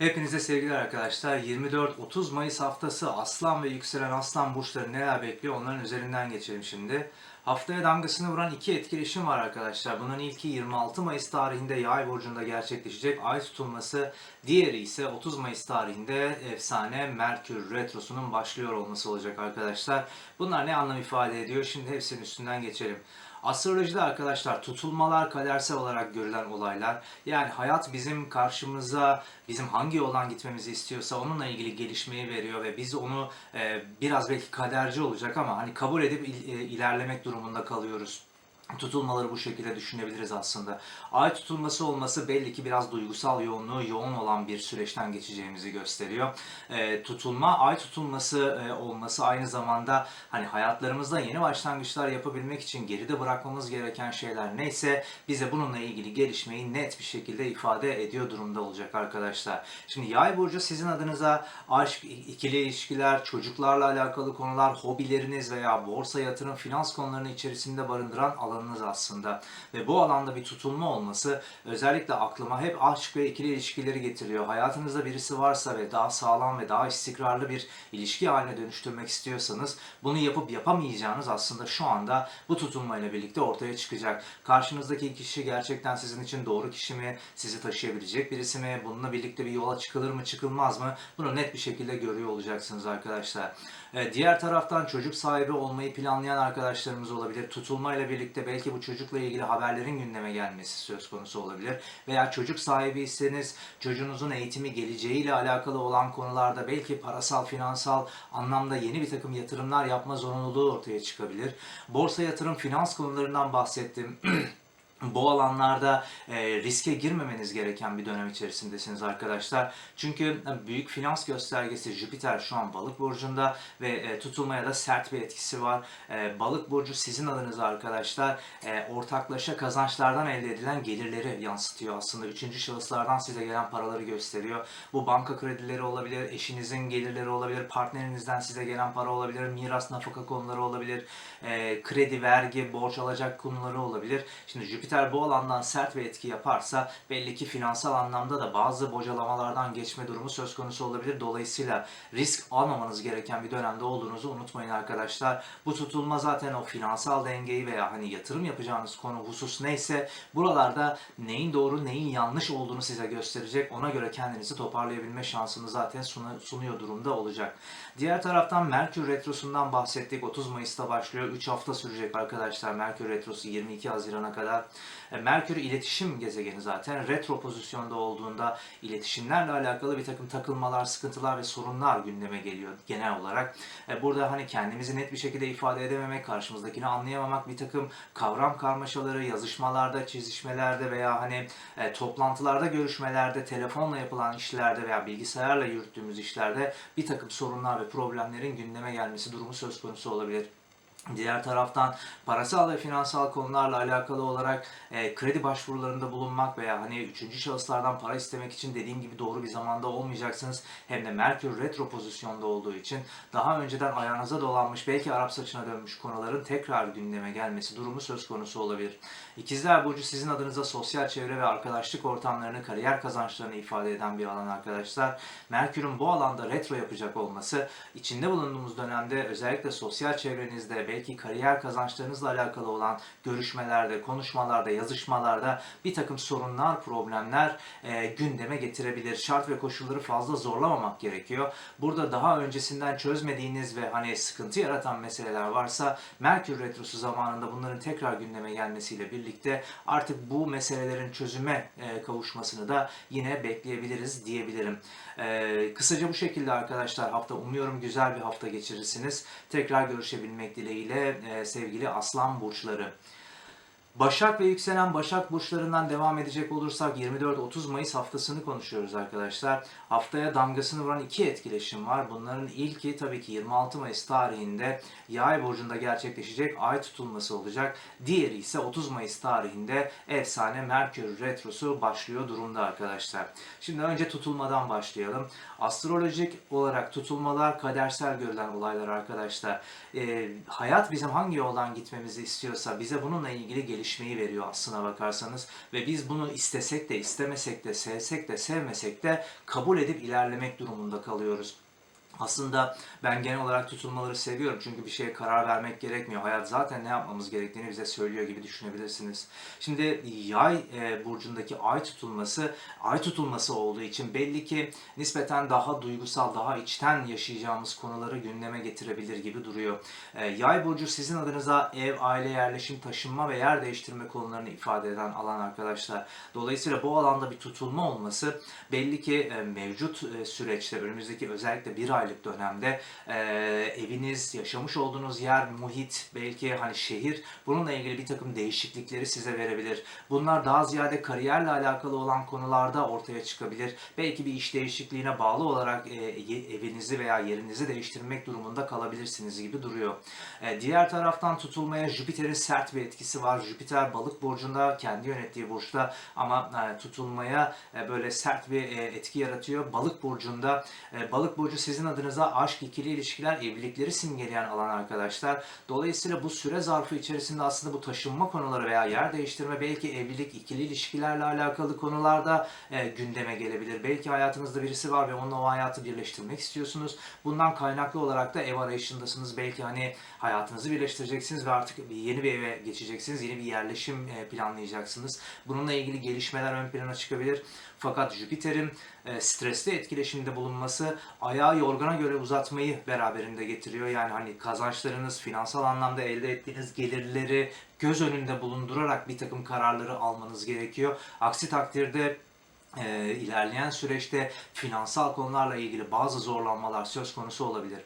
Hepinize sevgiler arkadaşlar. 24-30 Mayıs haftası Aslan ve yükselen Aslan burçları neler bekliyor onların üzerinden geçelim şimdi. Haftaya damgasını vuran iki etkileşim var arkadaşlar. Bunun ilki 26 Mayıs tarihinde Yay burcunda gerçekleşecek ay tutulması. Diğeri ise 30 Mayıs tarihinde efsane Merkür retrosunun başlıyor olması olacak arkadaşlar. Bunlar ne anlam ifade ediyor? Şimdi hepsinin üstünden geçelim. Astrolojide arkadaşlar tutulmalar kadersel olarak görülen olaylar. Yani hayat bizim karşımıza bizim hangi yoldan gitmemizi istiyorsa onunla ilgili gelişmeyi veriyor ve biz onu e, biraz belki kaderci olacak ama hani kabul edip il- e, ilerlemek durumunda kalıyoruz. Tutulmaları bu şekilde düşünebiliriz aslında. Ay tutulması olması belli ki biraz duygusal yoğunluğu yoğun olan bir süreçten geçeceğimizi gösteriyor. Ee, tutulma, ay tutulması e, olması aynı zamanda hani hayatlarımızda yeni başlangıçlar yapabilmek için geride bırakmamız gereken şeyler neyse bize bununla ilgili gelişmeyi net bir şekilde ifade ediyor durumda olacak arkadaşlar. Şimdi yay burcu sizin adınıza aşk, ikili ilişkiler, çocuklarla alakalı konular, hobileriniz veya borsa yatırım, finans konularını içerisinde barındıran alanınız aslında. Ve bu alanda bir tutulma olması özellikle aklıma hep aşk ve ikili ilişkileri getiriyor. Hayatınızda birisi varsa ve daha sağlam ve daha istikrarlı bir ilişki haline dönüştürmek istiyorsanız bunu yapıp yapamayacağınız aslında şu anda bu tutulmayla birlikte ortaya çıkacak. Karşınızdaki kişi gerçekten sizin için doğru kişi mi? Sizi taşıyabilecek birisi mi? Bununla birlikte bir yola çıkılır mı çıkılmaz mı? Bunu net bir şekilde görüyor olacaksınız arkadaşlar. Ee, diğer taraftan çocuk sahibi olmayı planlayan arkadaşlarımız olabilir. Tutulmayla birlikte belki bu çocukla ilgili haberlerin gündeme gelmesi söz konusu olabilir. Veya çocuk sahibiyseniz çocuğunuzun eğitimi geleceğiyle alakalı olan konularda belki parasal, finansal anlamda yeni bir takım yatırımlar yapma zorunluluğu ortaya çıkabilir. Borsa yatırım, finans konularından bahsettim. Bu alanlarda e, riske girmemeniz gereken bir dönem içerisindesiniz arkadaşlar. Çünkü e, büyük finans göstergesi Jüpiter şu an balık burcunda ve e, tutulmaya da sert bir etkisi var. E, balık burcu sizin adınıza arkadaşlar e, ortaklaşa kazançlardan elde edilen gelirleri yansıtıyor aslında. Üçüncü şahıslardan size gelen paraları gösteriyor. Bu banka kredileri olabilir, eşinizin gelirleri olabilir, partnerinizden size gelen para olabilir, miras nafaka konuları olabilir, e, kredi, vergi, borç alacak konuları olabilir. Şimdi Jüpiter bu alandan sert bir etki yaparsa belli ki finansal anlamda da bazı bocalamalardan geçme durumu söz konusu olabilir. Dolayısıyla risk almamanız gereken bir dönemde olduğunuzu unutmayın arkadaşlar. Bu tutulma zaten o finansal dengeyi veya hani yatırım yapacağınız konu husus neyse buralarda neyin doğru neyin yanlış olduğunu size gösterecek. Ona göre kendinizi toparlayabilme şansını zaten sunu- sunuyor durumda olacak. Diğer taraftan Merkür Retrosu'ndan bahsettik. 30 Mayıs'ta başlıyor. 3 hafta sürecek arkadaşlar. Merkür Retrosu 22 Haziran'a kadar. E, Merkür iletişim gezegeni zaten. Retro pozisyonda olduğunda iletişimlerle alakalı bir takım takılmalar, sıkıntılar ve sorunlar gündeme geliyor genel olarak. E, Burada hani kendimizi net bir şekilde ifade edememek, karşımızdakini anlayamamak, bir takım kavram karmaşaları, yazışmalarda, çizişmelerde veya hani e, toplantılarda, görüşmelerde, telefonla yapılan işlerde veya bilgisayarla yürüttüğümüz işlerde bir takım sorunlar ve problemlerin gündeme gelmesi durumu söz konusu olabilir. Diğer taraftan parasal ve finansal konularla alakalı olarak e, kredi başvurularında bulunmak veya hani üçüncü şahıslardan para istemek için dediğim gibi doğru bir zamanda olmayacaksınız. Hem de Merkür retro pozisyonda olduğu için daha önceden ayağınıza dolanmış belki Arap saçına dönmüş konuların tekrar gündeme gelmesi durumu söz konusu olabilir. İkizler Burcu sizin adınıza sosyal çevre ve arkadaşlık ortamlarını, kariyer kazançlarını ifade eden bir alan arkadaşlar. Merkür'ün bu alanda retro yapacak olması içinde bulunduğumuz dönemde özellikle sosyal çevrenizde belki kariyer kazançlarınızla alakalı olan görüşmelerde, konuşmalarda, yazışmalarda bir takım sorunlar, problemler e, gündeme getirebilir. Şart ve koşulları fazla zorlamamak gerekiyor. Burada daha öncesinden çözmediğiniz ve hani sıkıntı yaratan meseleler varsa Merkür Retrosu zamanında bunların tekrar gündeme gelmesiyle birlikte artık bu meselelerin çözüme e, kavuşmasını da yine bekleyebiliriz diyebilirim. E, kısaca bu şekilde arkadaşlar hafta umuyorum güzel bir hafta geçirirsiniz. Tekrar görüşebilmek dileğiyle e, sevgili Aslan Burçları. Başak ve yükselen Başak burçlarından devam edecek olursak 24-30 Mayıs haftasını konuşuyoruz arkadaşlar. Haftaya damgasını vuran iki etkileşim var. Bunların ilki tabii ki 26 Mayıs tarihinde Yay burcunda gerçekleşecek ay tutulması olacak. Diğeri ise 30 Mayıs tarihinde efsane Merkür retrosu başlıyor durumda arkadaşlar. Şimdi önce tutulmadan başlayalım. Astrolojik olarak tutulmalar kadersel görülen olaylar arkadaşlar. Ee, hayat bizim hangi yoldan gitmemizi istiyorsa bize bununla ilgili gelişmeyi veriyor aslına bakarsanız. Ve biz bunu istesek de istemesek de sevsek de sevmesek de kabul edip ilerlemek durumunda kalıyoruz. Aslında ben genel olarak tutulmaları seviyorum çünkü bir şeye karar vermek gerekmiyor. Hayat zaten ne yapmamız gerektiğini bize söylüyor gibi düşünebilirsiniz. Şimdi yay e, burcundaki ay tutulması, ay tutulması olduğu için belli ki nispeten daha duygusal, daha içten yaşayacağımız konuları gündeme getirebilir gibi duruyor. E, yay burcu sizin adınıza ev, aile, yerleşim, taşınma ve yer değiştirme konularını ifade eden alan arkadaşlar. Dolayısıyla bu alanda bir tutulma olması belli ki e, mevcut e, süreçte önümüzdeki özellikle bir aylık dönemde e, eviniz, yaşamış olduğunuz yer, muhit, belki hani şehir bununla ilgili bir takım değişiklikleri size verebilir. Bunlar daha ziyade kariyerle alakalı olan konularda ortaya çıkabilir. Belki bir iş değişikliğine bağlı olarak e, evinizi veya yerinizi değiştirmek durumunda kalabilirsiniz gibi duruyor. E, diğer taraftan tutulmaya Jüpiter'in sert bir etkisi var. Jüpiter balık burcunda, kendi yönettiği burçta ama e, tutulmaya e, böyle sert bir e, etki yaratıyor. Balık burcunda, e, balık burcu sizin adınıza aşk, ikili ilişkiler, evlilikleri simgeleyen alan arkadaşlar. Dolayısıyla bu süre zarfı içerisinde aslında bu taşınma konuları veya yer değiştirme belki evlilik, ikili ilişkilerle alakalı konularda e, gündeme gelebilir. Belki hayatınızda birisi var ve onunla o hayatı birleştirmek istiyorsunuz. Bundan kaynaklı olarak da ev arayışındasınız. Belki hani hayatınızı birleştireceksiniz ve artık yeni bir eve geçeceksiniz. Yeni bir yerleşim e, planlayacaksınız. Bununla ilgili gelişmeler ön plana çıkabilir. Fakat Jüpiter'in e, stresli etkileşimde bulunması ayağı yorgana göre uzatmayı beraberinde getiriyor. Yani hani kazançlarınız, finansal anlamda elde ettiğiniz gelirleri göz önünde bulundurarak bir takım kararları almanız gerekiyor. Aksi takdirde e, ilerleyen süreçte finansal konularla ilgili bazı zorlanmalar söz konusu olabilir.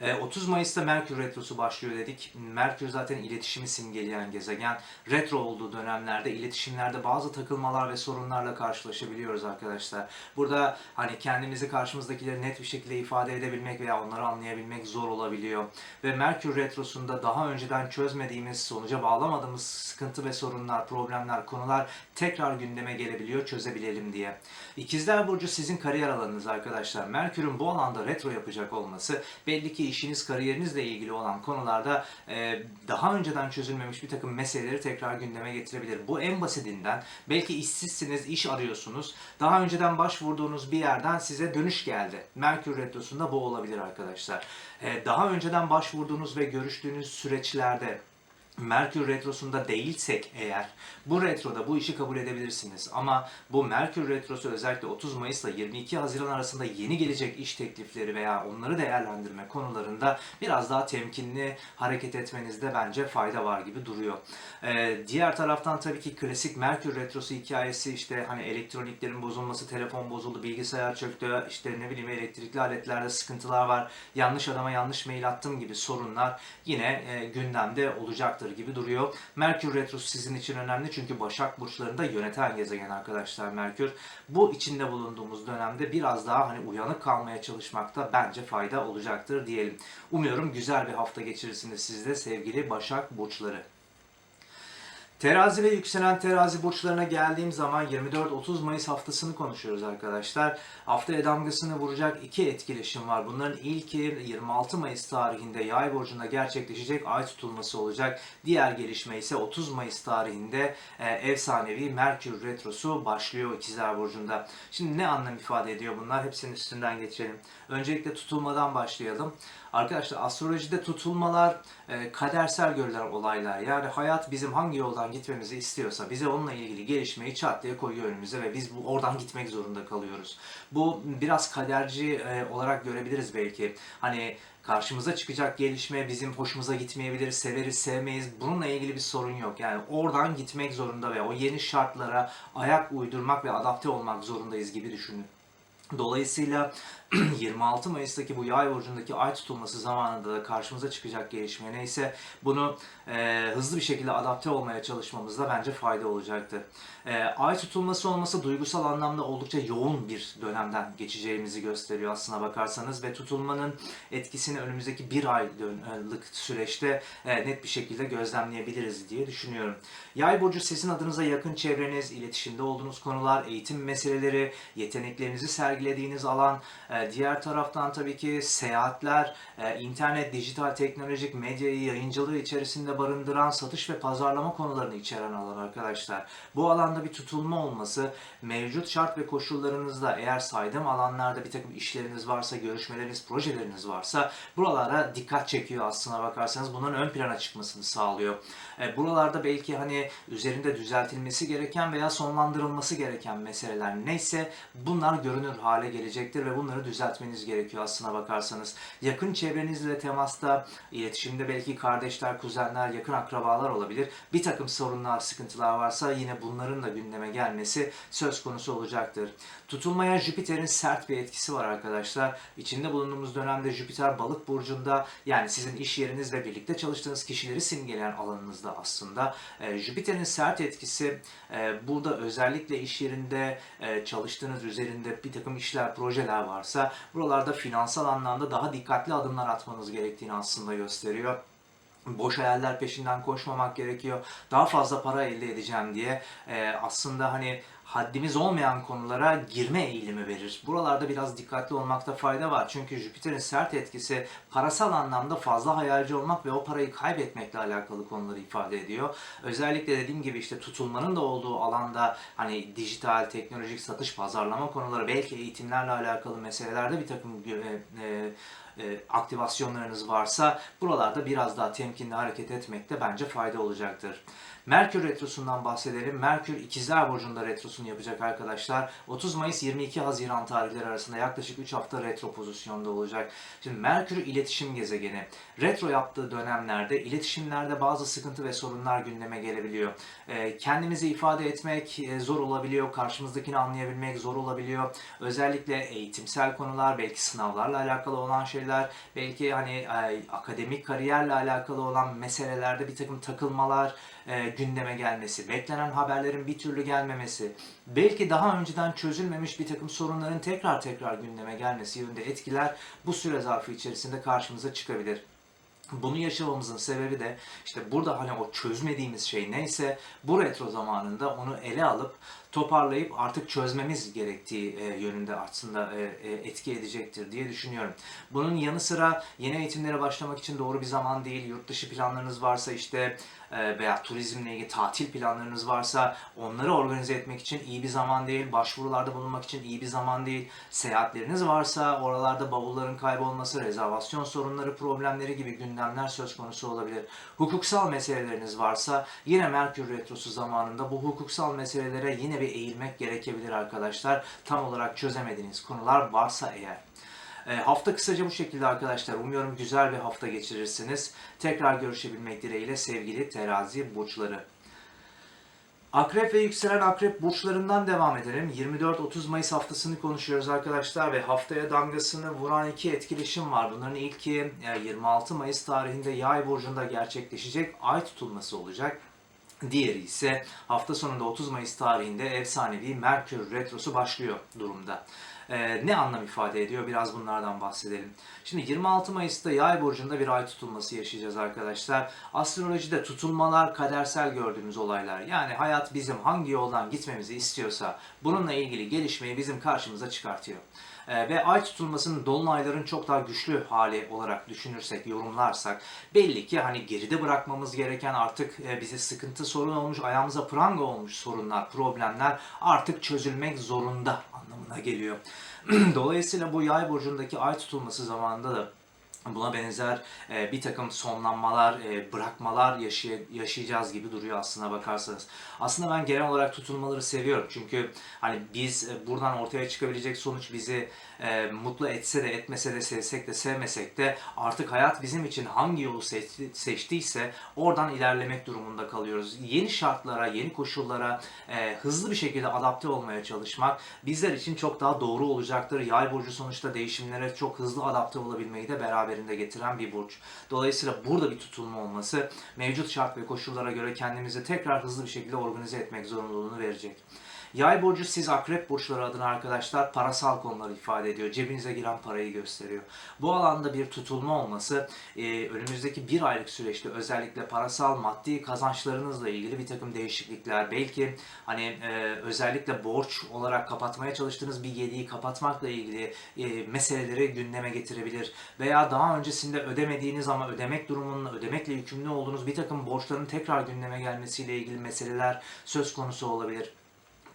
E, 30 Mayıs'ta Merkür Retrosu başlıyor dedik. Merkür zaten iletişimi simgeleyen gezegen. Retro olduğu dönemlerde iletişimlerde bazı takılmalar ve sorunlarla karşılaşabiliyoruz arkadaşlar. Burada hani kendimizi karşımızdakileri net bir şekilde ifade edebilmek veya onları anlayabilmek zor olabiliyor. Ve Merkür Retrosu'nda daha önceden çözmediğimiz, sonuca bağlamadığımız sıkıntı ve sorunlar, problemler, konular tekrar gündeme gelebiliyor çözebilelim diye. İkizler Burcu sizin kariyer alanınız arkadaşlar. Merkür'ün bu alanda retro yapacak olması belli ki işiniz, kariyerinizle ilgili olan konularda e, daha önceden çözülmemiş bir takım meseleleri tekrar gündeme getirebilir. Bu en basitinden belki işsizsiniz, iş arıyorsunuz. Daha önceden başvurduğunuz bir yerden size dönüş geldi. Merkür Retrosu'nda bu olabilir arkadaşlar. E, daha önceden başvurduğunuz ve görüştüğünüz süreçlerde Merkür Retrosu'nda değilsek eğer bu retroda bu işi kabul edebilirsiniz. Ama bu Merkür Retrosu özellikle 30 Mayıs ile 22 Haziran arasında yeni gelecek iş teklifleri veya onları değerlendirme konularında biraz daha temkinli hareket etmenizde bence fayda var gibi duruyor. Ee, diğer taraftan tabii ki klasik Merkür Retrosu hikayesi işte hani elektroniklerin bozulması, telefon bozuldu, bilgisayar çöktü, işte ne bileyim elektrikli aletlerde sıkıntılar var, yanlış adama yanlış mail attım gibi sorunlar yine e, gündemde olacaktır gibi duruyor. Merkür Retrosu sizin için önemli çünkü Başak Burçlarında yöneten gezegen arkadaşlar Merkür. Bu içinde bulunduğumuz dönemde biraz daha hani uyanık kalmaya çalışmakta bence fayda olacaktır diyelim. Umuyorum güzel bir hafta geçirirsiniz siz de sevgili Başak Burçları. Terazi ve yükselen terazi burçlarına geldiğim zaman 24-30 Mayıs haftasını konuşuyoruz arkadaşlar. Haftaya damgasını vuracak iki etkileşim var. Bunların ilki 26 Mayıs tarihinde yay burcunda gerçekleşecek ay tutulması olacak. Diğer gelişme ise 30 Mayıs tarihinde e, efsanevi Merkür Retrosu başlıyor ikizler burcunda. Şimdi ne anlam ifade ediyor bunlar? Hepsinin üstünden geçelim. Öncelikle tutulmadan başlayalım. Arkadaşlar astrolojide tutulmalar e, kadersel görülen olaylar. Yani hayat bizim hangi yoldan gitmemizi istiyorsa bize onunla ilgili gelişmeyi çat diye koyuyor önümüze ve biz bu oradan gitmek zorunda kalıyoruz. Bu biraz kaderci e, olarak görebiliriz belki. Hani karşımıza çıkacak gelişme bizim hoşumuza gitmeyebilir, severiz, sevmeyiz. Bununla ilgili bir sorun yok. Yani oradan gitmek zorunda ve o yeni şartlara ayak uydurmak ve adapte olmak zorundayız gibi düşünün. Dolayısıyla 26 Mayıs'taki bu yay burcundaki ay tutulması zamanında da karşımıza çıkacak gelişme neyse bunu e, hızlı bir şekilde adapte olmaya çalışmamızda bence fayda olacaktır. E, ay tutulması olması duygusal anlamda oldukça yoğun bir dönemden geçeceğimizi gösteriyor aslına bakarsanız ve tutulmanın etkisini önümüzdeki bir aylık süreçte e, net bir şekilde gözlemleyebiliriz diye düşünüyorum. Yay burcu sizin adınıza yakın çevreniz, iletişimde olduğunuz konular, eğitim meseleleri, yeteneklerinizi sergilemek sergilediğiniz alan. E, diğer taraftan tabii ki seyahatler, e, internet, dijital teknolojik medyayı yayıncılığı içerisinde barındıran satış ve pazarlama konularını içeren alan arkadaşlar. Bu alanda bir tutulma olması mevcut şart ve koşullarınızda eğer saydığım alanlarda bir takım işleriniz varsa, görüşmeleriniz, projeleriniz varsa buralara dikkat çekiyor aslına bakarsanız. Bunların ön plana çıkmasını sağlıyor. E, buralarda belki hani üzerinde düzeltilmesi gereken veya sonlandırılması gereken meseleler neyse bunlar görünür hale gelecektir ve bunları düzeltmeniz gerekiyor aslına bakarsanız. Yakın çevrenizle temasta, iletişimde belki kardeşler, kuzenler, yakın akrabalar olabilir. Bir takım sorunlar, sıkıntılar varsa yine bunların da gündeme gelmesi söz konusu olacaktır. Tutulmaya Jüpiter'in sert bir etkisi var arkadaşlar. İçinde bulunduğumuz dönemde Jüpiter balık burcunda yani sizin iş yerinizle birlikte çalıştığınız kişileri simgeleyen alanınızda aslında. E, Jüpiter'in sert etkisi e, burada özellikle iş yerinde e, çalıştığınız üzerinde bir takım işler, projeler varsa buralarda finansal anlamda daha dikkatli adımlar atmanız gerektiğini aslında gösteriyor boş hayaller peşinden koşmamak gerekiyor. Daha fazla para elde edeceğim diye e, aslında hani haddimiz olmayan konulara girme eğilimi verir. Buralarda biraz dikkatli olmakta fayda var. Çünkü Jüpiter'in sert etkisi parasal anlamda fazla hayalci olmak ve o parayı kaybetmekle alakalı konuları ifade ediyor. Özellikle dediğim gibi işte tutulmanın da olduğu alanda hani dijital, teknolojik satış, pazarlama konuları belki eğitimlerle alakalı meselelerde bir takım e, e, e, aktivasyonlarınız varsa buralarda biraz daha temkinli hareket etmekte bence fayda olacaktır. Merkür Retrosu'ndan bahsedelim. Merkür İkizler Burcu'nda retrosunu yapacak arkadaşlar. 30 Mayıs 22 Haziran tarihleri arasında yaklaşık 3 hafta retro pozisyonda olacak. Şimdi Merkür iletişim gezegeni. Retro yaptığı dönemlerde iletişimlerde bazı sıkıntı ve sorunlar gündeme gelebiliyor. Ee, kendimizi ifade etmek e, zor olabiliyor. Karşımızdakini anlayabilmek zor olabiliyor. Özellikle eğitimsel konular, belki sınavlarla alakalı olan şeyler, belki hani akademik kariyerle alakalı olan meselelerde bir takım takılmalar, e, gündeme gelmesi, beklenen haberlerin bir türlü gelmemesi, belki daha önceden çözülmemiş bir takım sorunların tekrar tekrar gündeme gelmesi yönünde etkiler bu süre zarfı içerisinde karşımıza çıkabilir. Bunu yaşamamızın sebebi de işte burada hani o çözmediğimiz şey neyse bu retro zamanında onu ele alıp toparlayıp artık çözmemiz gerektiği e, yönünde aslında e, e, etki edecektir diye düşünüyorum. Bunun yanı sıra yeni eğitimlere başlamak için doğru bir zaman değil. Yurt dışı planlarınız varsa işte e, veya turizmle ilgili tatil planlarınız varsa onları organize etmek için iyi bir zaman değil. Başvurularda bulunmak için iyi bir zaman değil. Seyahatleriniz varsa oralarda bavulların kaybolması, rezervasyon sorunları, problemleri gibi gündemler söz konusu olabilir. Hukuksal meseleleriniz varsa yine Merkür Retrosu zamanında bu hukuksal meselelere yine bir eğilmek gerekebilir arkadaşlar. Tam olarak çözemediğiniz konular varsa eğer. E, hafta kısaca bu şekilde arkadaşlar. Umuyorum güzel bir hafta geçirirsiniz. Tekrar görüşebilmek dileğiyle sevgili terazi burçları. Akrep ve yükselen akrep burçlarından devam edelim. 24-30 Mayıs haftasını konuşuyoruz arkadaşlar ve haftaya damgasını vuran iki etkileşim var. Bunların ilki e, 26 Mayıs tarihinde Yay burcunda gerçekleşecek ay tutulması olacak. Diğeri ise hafta sonunda 30 Mayıs tarihinde efsanevi Merkür Retrosu başlıyor durumda. Ee, ne anlam ifade ediyor? Biraz bunlardan bahsedelim. Şimdi 26 Mayıs'ta Yay burcunda bir ay tutulması yaşayacağız arkadaşlar. Astrolojide tutulmalar kadersel gördüğümüz olaylar. Yani hayat bizim hangi yoldan gitmemizi istiyorsa bununla ilgili gelişmeyi bizim karşımıza çıkartıyor. Ee, ve ay tutulmasının dolunayların çok daha güçlü hali olarak düşünürsek, yorumlarsak belli ki hani geride bırakmamız gereken artık e, bize sıkıntı sorun olmuş, ayağımıza pranga olmuş sorunlar, problemler artık çözülmek zorunda anlamına geliyor. Dolayısıyla bu yay burcundaki ay tutulması zamanında da buna benzer e, bir takım sonlanmalar, e, bırakmalar yaşay- yaşayacağız gibi duruyor aslına bakarsanız. Aslında ben genel olarak tutulmaları seviyorum. Çünkü hani biz e, buradan ortaya çıkabilecek sonuç bizi e, mutlu etse de etmese de sevsek de sevmesek de artık hayat bizim için hangi yolu seçti, seçtiyse oradan ilerlemek durumunda kalıyoruz. Yeni şartlara, yeni koşullara e, hızlı bir şekilde adapte olmaya çalışmak bizler için çok daha doğru olacaktır. Yay burcu sonuçta değişimlere çok hızlı adapte olabilmeyi de beraberinde getiren bir burç. Dolayısıyla burada bir tutulma olması mevcut şart ve koşullara göre kendimizi tekrar hızlı bir şekilde organize etmek zorunluluğunu verecek. Yay burcu siz akrep burçları adına arkadaşlar parasal konuları ifade ediyor. Cebinize giren parayı gösteriyor. Bu alanda bir tutulma olması e, önümüzdeki bir aylık süreçte özellikle parasal maddi kazançlarınızla ilgili bir takım değişiklikler belki hani e, özellikle borç olarak kapatmaya çalıştığınız bir yediği kapatmakla ilgili e, meseleleri gündeme getirebilir veya daha öncesinde ödemediğiniz ama ödemek durumunun ödemekle yükümlü olduğunuz bir takım borçların tekrar gündeme gelmesiyle ilgili meseleler söz konusu olabilir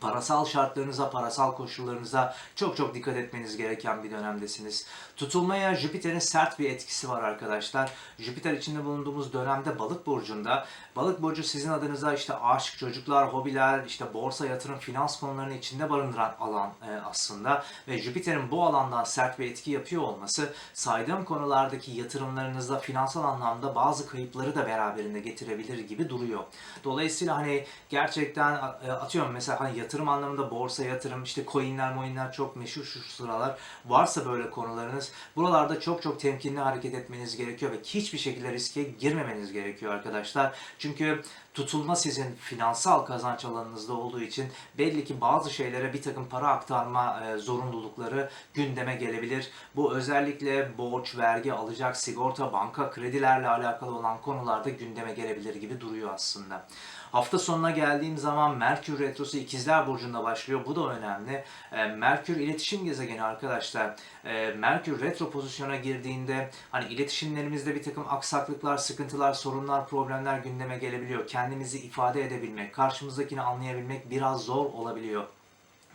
parasal şartlarınıza, parasal koşullarınıza çok çok dikkat etmeniz gereken bir dönemdesiniz. Tutulmaya Jüpiter'in sert bir etkisi var arkadaşlar. Jüpiter içinde bulunduğumuz dönemde balık burcunda. Balık burcu sizin adınıza işte aşk, çocuklar, hobiler, işte borsa, yatırım, finans konularını içinde barındıran alan e, aslında. Ve Jüpiter'in bu alandan sert bir etki yapıyor olması saydığım konulardaki yatırımlarınızda finansal anlamda bazı kayıpları da beraberinde getirebilir gibi duruyor. Dolayısıyla hani gerçekten e, atıyorum mesela hani yatırım anlamında borsa yatırım işte coinler moinler çok meşhur şu sıralar. Varsa böyle konularınız buralarda çok çok temkinli hareket etmeniz gerekiyor ve hiçbir şekilde riske girmemeniz gerekiyor arkadaşlar. Çünkü tutulma sizin finansal kazanç alanınızda olduğu için belli ki bazı şeylere bir takım para aktarma e, zorunlulukları gündeme gelebilir. Bu özellikle borç, vergi, alacak, sigorta, banka, kredilerle alakalı olan konularda gündeme gelebilir gibi duruyor aslında. Hafta sonuna geldiğim zaman Merkür Retrosu İkizler Burcu'nda başlıyor. Bu da önemli. E, Merkür iletişim gezegeni arkadaşlar. E, Merkür retro pozisyona girdiğinde hani iletişimlerimizde bir takım aksaklıklar, sıkıntılar, sorunlar, problemler gündeme gelebiliyor. Kendimizi ifade edebilmek, karşımızdakini anlayabilmek biraz zor olabiliyor.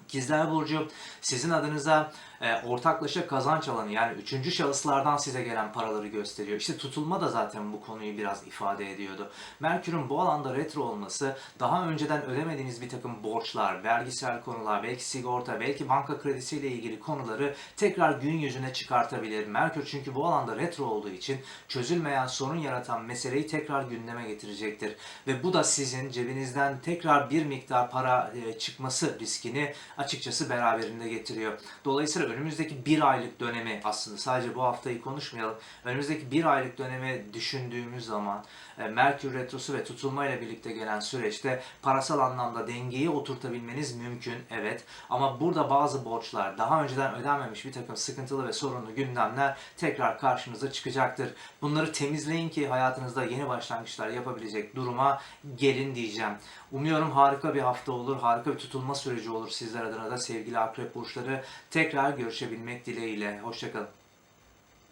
İkizler Burcu sizin adınıza e, ortaklaşa kazanç alanı yani üçüncü şahıslardan size gelen paraları gösteriyor. İşte tutulma da zaten bu konuyu biraz ifade ediyordu. Merkür'ün bu alanda retro olması daha önceden ödemediğiniz bir takım borçlar, vergisel konular, belki sigorta, belki banka kredisiyle ilgili konuları tekrar gün yüzüne çıkartabilir. Merkür çünkü bu alanda retro olduğu için çözülmeyen sorun yaratan meseleyi tekrar gündeme getirecektir. Ve bu da sizin cebinizden tekrar bir miktar para e, çıkması riskini açıkçası beraberinde getiriyor. Dolayısıyla önümüzdeki bir aylık dönemi aslında sadece bu haftayı konuşmayalım. Önümüzdeki bir aylık dönemi düşündüğümüz zaman e, Merkür Retrosu ve tutulmayla birlikte gelen süreçte parasal anlamda dengeyi oturtabilmeniz mümkün evet. Ama burada bazı borçlar daha önceden ödenmemiş bir takım sıkıntılı ve sorunlu gündemler tekrar karşınıza çıkacaktır. Bunları temizleyin ki hayatınızda yeni başlangıçlar yapabilecek duruma gelin diyeceğim. Umuyorum harika bir hafta olur, harika bir tutulma süreci olur sizler adına da sevgili akrep burçları. Tekrar görüşebilmek dileğiyle. Hoşçakalın.